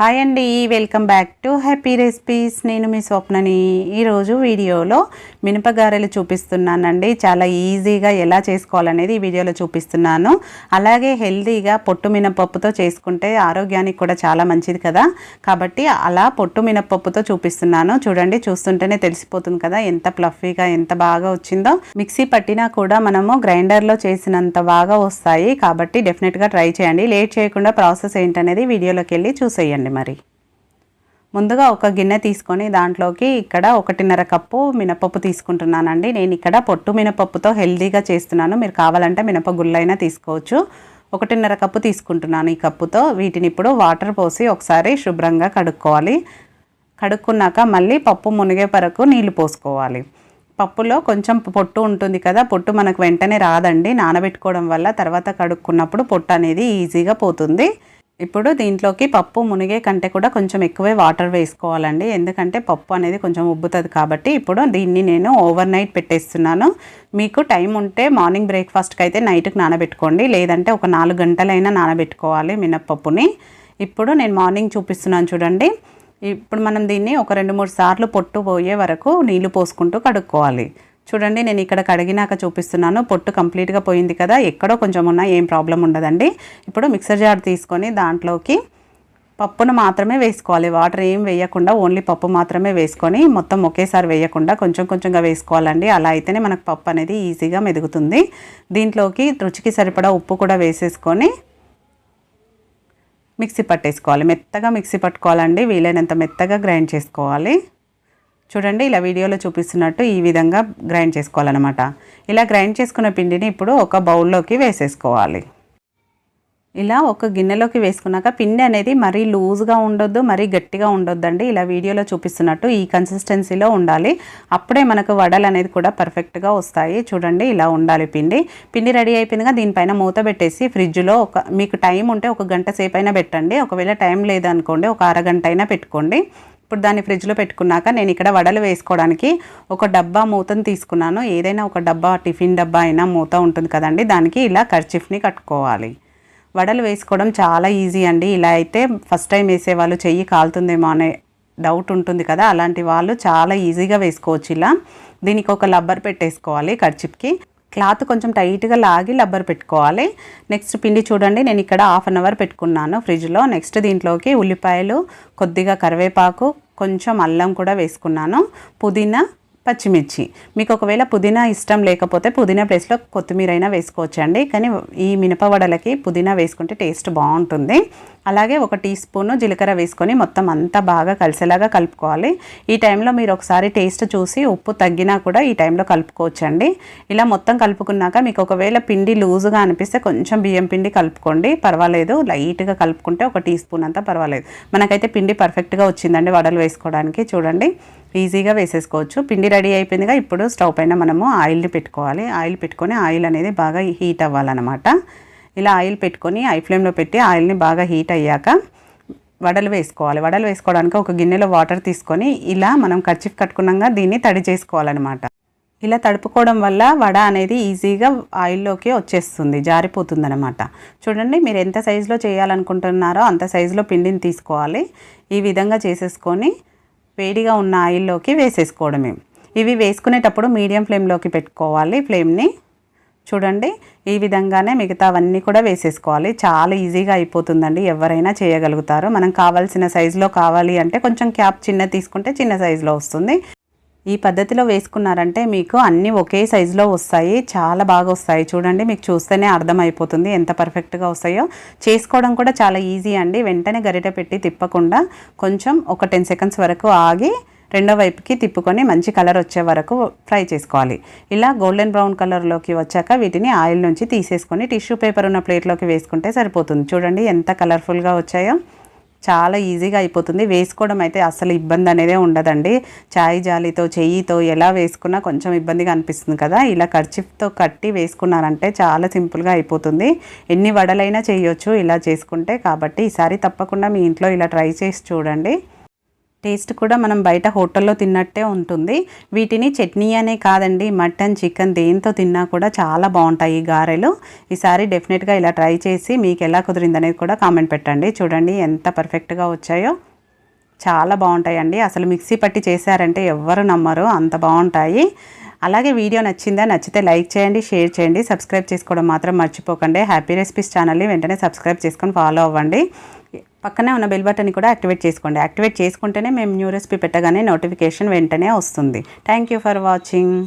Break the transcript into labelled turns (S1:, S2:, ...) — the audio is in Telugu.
S1: హాయ్ అండి welcome back to happy recipes నేను మీ స్వప్నని ఈరోజు వీడియోలో మినపగారెలు చూపిస్తున్నానండి చాలా ఈజీగా ఎలా చేసుకోవాలనేది ఈ వీడియోలో చూపిస్తున్నాను అలాగే హెల్తీగా పొట్టు మినపప్పుతో చేసుకుంటే ఆరోగ్యానికి కూడా చాలా మంచిది కదా కాబట్టి అలా పొట్టు మినపప్పుతో చూపిస్తున్నాను చూడండి చూస్తుంటేనే తెలిసిపోతుంది కదా ఎంత ప్లఫీగా ఎంత బాగా వచ్చిందో మిక్సీ పట్టినా కూడా మనము గ్రైండర్లో చేసినంత బాగా వస్తాయి కాబట్టి డెఫినెట్గా ట్రై చేయండి లేట్ చేయకుండా ప్రాసెస్ ఏంటనేది వీడియోలోకి వెళ్ళి చూసేయండి చేసుకోండి మరి ముందుగా ఒక గిన్నె తీసుకొని దాంట్లోకి ఇక్కడ ఒకటిన్నర కప్పు మినపప్పు తీసుకుంటున్నానండి నేను ఇక్కడ పొట్టు మినపప్పుతో హెల్దీగా చేస్తున్నాను మీరు కావాలంటే మినప గుళ్ళైనా తీసుకోవచ్చు ఒకటిన్నర కప్పు తీసుకుంటున్నాను ఈ కప్పుతో వీటిని ఇప్పుడు వాటర్ పోసి ఒకసారి శుభ్రంగా కడుక్కోవాలి కడుక్కున్నాక మళ్ళీ పప్పు మునిగే వరకు నీళ్లు పోసుకోవాలి పప్పులో కొంచెం పొట్టు ఉంటుంది కదా పొట్టు మనకు వెంటనే రాదండి నానబెట్టుకోవడం వల్ల తర్వాత కడుక్కున్నప్పుడు పొట్టు అనేది ఈజీగా పోతుంది ఇప్పుడు దీంట్లోకి పప్పు మునిగే కంటే కూడా కొంచెం ఎక్కువే వాటర్ వేసుకోవాలండి ఎందుకంటే పప్పు అనేది కొంచెం ఉబ్బుతుంది కాబట్టి ఇప్పుడు దీన్ని నేను ఓవర్ నైట్ పెట్టేస్తున్నాను మీకు టైం ఉంటే మార్నింగ్ బ్రేక్ఫాస్ట్కి అయితే నైట్కి నానబెట్టుకోండి లేదంటే ఒక నాలుగు గంటలైనా నానబెట్టుకోవాలి మినప్పప్పుని ఇప్పుడు నేను మార్నింగ్ చూపిస్తున్నాను చూడండి ఇప్పుడు మనం దీన్ని ఒక రెండు మూడు సార్లు పొట్టు పోయే వరకు నీళ్లు పోసుకుంటూ కడుక్కోవాలి చూడండి నేను ఇక్కడ కడిగినాక చూపిస్తున్నాను పొట్టు కంప్లీట్గా పోయింది కదా ఎక్కడో కొంచెం ఉన్నా ఏం ప్రాబ్లం ఉండదండి ఇప్పుడు మిక్సర్ జార్ తీసుకొని దాంట్లోకి పప్పును మాత్రమే వేసుకోవాలి వాటర్ ఏం వేయకుండా ఓన్లీ పప్పు మాత్రమే వేసుకొని మొత్తం ఒకేసారి వేయకుండా కొంచెం కొంచెంగా వేసుకోవాలండి అలా అయితేనే మనకు పప్పు అనేది ఈజీగా మెదుగుతుంది దీంట్లోకి రుచికి సరిపడా ఉప్పు కూడా వేసేసుకొని మిక్సీ పట్టేసుకోవాలి మెత్తగా మిక్సీ పట్టుకోవాలండి వీలైనంత మెత్తగా గ్రైండ్ చేసుకోవాలి చూడండి ఇలా వీడియోలో చూపిస్తున్నట్టు ఈ విధంగా గ్రైండ్ చేసుకోవాలన్నమాట ఇలా గ్రైండ్ చేసుకున్న పిండిని ఇప్పుడు ఒక బౌల్లోకి వేసేసుకోవాలి ఇలా ఒక గిన్నెలోకి వేసుకున్నాక పిండి అనేది మరీ లూజ్గా ఉండొద్దు మరీ గట్టిగా ఉండొద్దండి ఇలా వీడియోలో చూపిస్తున్నట్టు ఈ కన్సిస్టెన్సీలో ఉండాలి అప్పుడే మనకు వడలు అనేది కూడా పర్ఫెక్ట్గా వస్తాయి చూడండి ఇలా ఉండాలి పిండి పిండి రెడీ అయిపోయిందిగా దీనిపైన మూత పెట్టేసి ఫ్రిడ్జ్లో ఒక మీకు టైం ఉంటే ఒక గంట సేపు అయినా పెట్టండి ఒకవేళ టైం లేదనుకోండి ఒక అరగంట అయినా పెట్టుకోండి ఇప్పుడు దాన్ని ఫ్రిడ్జ్లో పెట్టుకున్నాక నేను ఇక్కడ వడలు వేసుకోవడానికి ఒక డబ్బా మూతను తీసుకున్నాను ఏదైనా ఒక డబ్బా టిఫిన్ డబ్బా అయినా మూత ఉంటుంది కదండి దానికి ఇలా కర్చిఫ్ని కట్టుకోవాలి వడలు వేసుకోవడం చాలా ఈజీ అండి ఇలా అయితే ఫస్ట్ టైం వేసేవాళ్ళు చెయ్యి కాలుతుందేమో అనే డౌట్ ఉంటుంది కదా అలాంటి వాళ్ళు చాలా ఈజీగా వేసుకోవచ్చు ఇలా దీనికి ఒక లబ్బర్ పెట్టేసుకోవాలి కర్చిప్కి క్లాత్ కొంచెం టైట్గా లాగి లబ్బర్ పెట్టుకోవాలి నెక్స్ట్ పిండి చూడండి నేను ఇక్కడ హాఫ్ అన్ అవర్ పెట్టుకున్నాను ఫ్రిడ్జ్లో నెక్స్ట్ దీంట్లోకి ఉల్లిపాయలు కొద్దిగా కరివేపాకు కొంచెం అల్లం కూడా వేసుకున్నాను పుదీనా పచ్చిమిర్చి మీకు ఒకవేళ పుదీనా ఇష్టం లేకపోతే పుదీనా ప్లేస్లో కొత్తిమీర అయినా వేసుకోవచ్చండి కానీ ఈ మినపవడలకి పుదీనా వేసుకుంటే టేస్ట్ బాగుంటుంది అలాగే ఒక టీ స్పూన్ జీలకర్ర వేసుకొని మొత్తం అంతా బాగా కలిసేలాగా కలుపుకోవాలి ఈ టైంలో మీరు ఒకసారి టేస్ట్ చూసి ఉప్పు తగ్గినా కూడా ఈ టైంలో కలుపుకోవచ్చండి ఇలా మొత్తం కలుపుకున్నాక మీకు ఒకవేళ పిండి లూజుగా అనిపిస్తే కొంచెం బియ్యం పిండి కలుపుకోండి పర్వాలేదు లైట్గా కలుపుకుంటే ఒక టీ స్పూన్ అంతా పర్వాలేదు మనకైతే పిండి పర్ఫెక్ట్గా వచ్చిందండి వడలు వేసుకోవడానికి చూడండి ఈజీగా వేసేసుకోవచ్చు పిండి రెడీ అయిపోయిందిగా ఇప్పుడు స్టవ్ పైన మనము ఆయిల్ని పెట్టుకోవాలి ఆయిల్ పెట్టుకొని ఆయిల్ అనేది బాగా హీట్ అవ్వాలన్నమాట ఇలా ఆయిల్ పెట్టుకొని ఐ ఫ్లేమ్లో పెట్టి ఆయిల్ని బాగా హీట్ అయ్యాక వడలు వేసుకోవాలి వడలు వేసుకోవడానికి ఒక గిన్నెలో వాటర్ తీసుకొని ఇలా మనం ఖర్చు కట్టుకున్నాక దీన్ని తడి చేసుకోవాలన్నమాట ఇలా తడుపుకోవడం వల్ల వడ అనేది ఈజీగా ఆయిల్లోకి వచ్చేస్తుంది జారిపోతుందనమాట చూడండి మీరు ఎంత సైజులో చేయాలనుకుంటున్నారో అంత సైజులో పిండిని తీసుకోవాలి ఈ విధంగా చేసేసుకొని వేడిగా ఉన్న ఆయిల్లోకి వేసేసుకోవడమే ఇవి వేసుకునేటప్పుడు మీడియం ఫ్లేమ్లోకి పెట్టుకోవాలి ఫ్లేమ్ని చూడండి ఈ విధంగానే మిగతావన్నీ కూడా వేసేసుకోవాలి చాలా ఈజీగా అయిపోతుందండి ఎవరైనా చేయగలుగుతారు మనం కావాల్సిన సైజులో కావాలి అంటే కొంచెం క్యాప్ చిన్న తీసుకుంటే చిన్న సైజులో వస్తుంది ఈ పద్ధతిలో వేసుకున్నారంటే మీకు అన్నీ ఒకే సైజులో వస్తాయి చాలా బాగా వస్తాయి చూడండి మీకు చూస్తేనే అర్థమైపోతుంది ఎంత పర్ఫెక్ట్గా వస్తాయో చేసుకోవడం కూడా చాలా ఈజీ అండి వెంటనే గరిట పెట్టి తిప్పకుండా కొంచెం ఒక టెన్ సెకండ్స్ వరకు ఆగి రెండో వైపుకి తిప్పుకొని మంచి కలర్ వచ్చే వరకు ఫ్రై చేసుకోవాలి ఇలా గోల్డెన్ బ్రౌన్ కలర్లోకి వచ్చాక వీటిని ఆయిల్ నుంచి తీసేసుకొని టిష్యూ పేపర్ ఉన్న ప్లేట్లోకి వేసుకుంటే సరిపోతుంది చూడండి ఎంత కలర్ఫుల్గా వచ్చాయో చాలా ఈజీగా అయిపోతుంది వేసుకోవడం అయితే అసలు ఇబ్బంది అనేదే ఉండదండి చాయ్ జాలితో చెయ్యితో ఎలా వేసుకున్నా కొంచెం ఇబ్బందిగా అనిపిస్తుంది కదా ఇలా కర్చిఫ్తో కట్టి వేసుకున్నారంటే చాలా సింపుల్గా అయిపోతుంది ఎన్ని వడలైనా చేయొచ్చు ఇలా చేసుకుంటే కాబట్టి ఈసారి తప్పకుండా మీ ఇంట్లో ఇలా ట్రై చేసి చూడండి టేస్ట్ కూడా మనం బయట హోటల్లో తిన్నట్టే ఉంటుంది వీటిని చట్నీ అనే కాదండి మటన్ చికెన్ దేంతో తిన్నా కూడా చాలా బాగుంటాయి ఈ గారెలు ఈసారి డెఫినెట్గా ఇలా ట్రై చేసి మీకు ఎలా కుదిరిందనేది కూడా కామెంట్ పెట్టండి చూడండి ఎంత పర్ఫెక్ట్గా వచ్చాయో చాలా బాగుంటాయండి అసలు మిక్సీ పట్టి చేశారంటే ఎవ్వరు నమ్మరు అంత బాగుంటాయి అలాగే వీడియో నచ్చిందా నచ్చితే లైక్ చేయండి షేర్ చేయండి సబ్స్క్రైబ్ చేసుకోవడం మాత్రం మర్చిపోకండి హ్యాపీ రెసిపీస్ ఛానల్ని వెంటనే సబ్స్క్రైబ్ చేసుకొని ఫాలో అవ్వండి పక్కనే ఉన్న బెల్ బటన్ని కూడా యాక్టివేట్ చేసుకోండి యాక్టివేట్ చేసుకుంటేనే మేము న్యూ రెసిపీ పెట్టగానే నోటిఫికేషన్ వెంటనే వస్తుంది థ్యాంక్ యూ ఫర్ వాచింగ్